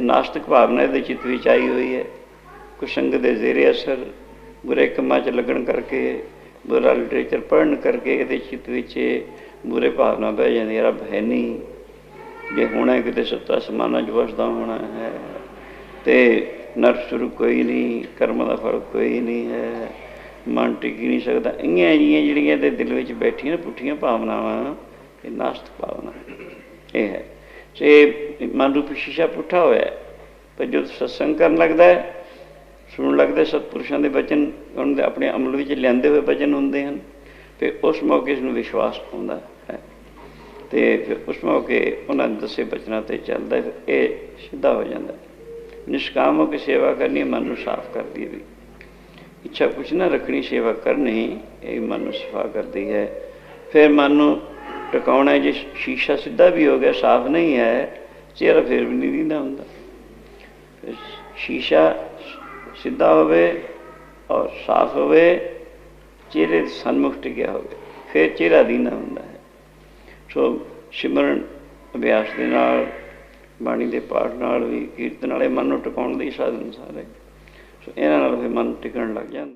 ਨਾਸਤਿਕ ਭਾਵਨਾ ਇਹਦੇ ਚਿੱਤ ਵਿੱਚ ਆਈ ਹੋਈ ਹੈ। ਕੁਸੰਗ ਦੇ ਜ਼ੇਰੇ ਅਸਰ, ਬੁਰੇ ਕੰਮਾਂ 'ਚ ਲੱਗਣ ਕਰਕੇ, ਬੁਰਾ ਲਿਟਰੇਚਰ ਪੜ੍ਹਨ ਕਰਕੇ ਇਹਦੇ ਚਿੱਤ ਵਿੱਚ ਬੁਰੇ ਭਾਵਨਾ ਬਹਿ ਜਾਂਦੀ ਹੈ। ਰੱਬ ਹੈ ਨਹੀਂ। ਜੇ ਹੋਣਾ ਹੈ, ਕਿਤੇ ਸੱਤਾ ਸਮਾਨਾ 'ਚ ਵਸਦਾ ਹੋਣਾ ਹੈ। ਤੇ ਨਰਕ ਸੁਰੂ ਕੋਈ ਨਹੀਂ, ਕਰਮ ਦਾ ਫ਼ਰਕ ਕੋਈ ਨਹੀਂ ਹੈ। ਮਨ ਟਿਕ ਨਹੀਂ ਸਕਦਾ। ਇੰਨੀਆਂ ਜੀਆਂ ਜਿਹੜੀਆਂ ਇਹਦੇ ਦਿਲ ਵਿੱਚ ਬੈਠੀਆਂ ਪੁੱਠੀਆਂ ਭਾਵਨਾਵਾਂ, ਇਹ ਨਾਸਤਿਕ ਭਾਵਨਾ ਇਹ ਹੈ। ਤੇ ਮਨ ਰੂਪੀ ਸ਼ੀਸ਼ਾ ਪੁੱਠਾ ਹੋਇਆ ਪਰ ਜਦੋਂ ਸਤਸੰਗ ਕਰਨ ਲੱਗਦਾ ਹੈ, ਸੁਣਨ ਲੱਗਦਾ ਸਤਪੁਰਸ਼ਾਂ ਦੇ ਵਚਨ ਉਹਨਾਂ ਦੇ ਆਪਣੇ ਅਮਲ ਵਿੱਚ ਲਿਆਂਦੇ ਹੋਏ ਵਚਨ ਹੁੰਦੇ ਹਨ, ਫਿਰ ਉਸ ਮੌਕੇ ਇਸ ਨੂੰ ਵਿਸ਼ਵਾਸ ਆਉਂਦਾ ਹੈ। ਤੇ ਫਿਰ ਉਸ ਮੌਕੇ ਉਹਨਾਂ ਦੱਸੇ ਬਚਨਾਂ ਤੇ ਚੱਲਦਾ ਫਿਰ ਇਹ ਸਿੱਧਾ ਹੋ ਜਾਂਦਾ ਨਿਸ਼ਕਾਮ ਹੋ ਕੇ ਸੇਵਾ ਕਰਨੀ ਮਨ ਨੂੰ ਸਾਫ਼ ਕਰਦੀ ਹੈ ਵੀ। ਇੱਛਾ ਕੁਛ ਨਾ ਰੱਖਣੀ, ਸੇਵਾ ਕਰਨੀ, ਇਹ ਮਨ ਨੂੰ ਸਫਾ ਕਰਦੀ ਹੈ। ਫਿਰ ਮਨ ਨੂੰ ਟਿਕਾਉਣਾ ਜੇ ਸ਼ੀਸ਼ਾ ਸਿੱਧਾ ਵੀ ਹੋ ਗਿਆ, ਸਾਫ਼ ਨਹੀਂ ਹੈ, ਚਿਹਰਾ ਫਿਰ ਵੀ ਨਹੀਂ ਦਿੰਦਾ ਹੁੰਦਾ। ਸ਼ੀਸ਼ਾ ਸਿੱਧਾ ਹੋਵੇ ਔਰ ਸਾਫ਼ ਹੋਵੇ, ਚਿਹਰੇ ਸਨਮੁਖ ਟਿਕਿਆ ਹੋਵੇ, ਫਿਰ ਚਿਹਰਾ ਦੀਨਾ ਹੁੰਦਾ ਹੈ। ਸੋ ਸਿਮਰਨ ਅਭਿਆਸ ਦੇ ਨਾਲ, ਬਾਣੀ ਦੇ ਪਾਠ ਨਾਲ ਵੀ ਕੀਰਤਨ ਵਾਲੇ ਮਨ ਨੂੰ ਟਿਕਾਉਣ ਦੇ ਹੀ ਸਾਧਨ ਸਾਰੇ। ਸੋ ਇਹਨਾਂ ਨਾਲ ਫਿਰ ਮਨ ਟਿਕਣ ਲੱਗ ਜਾਂਦਾ।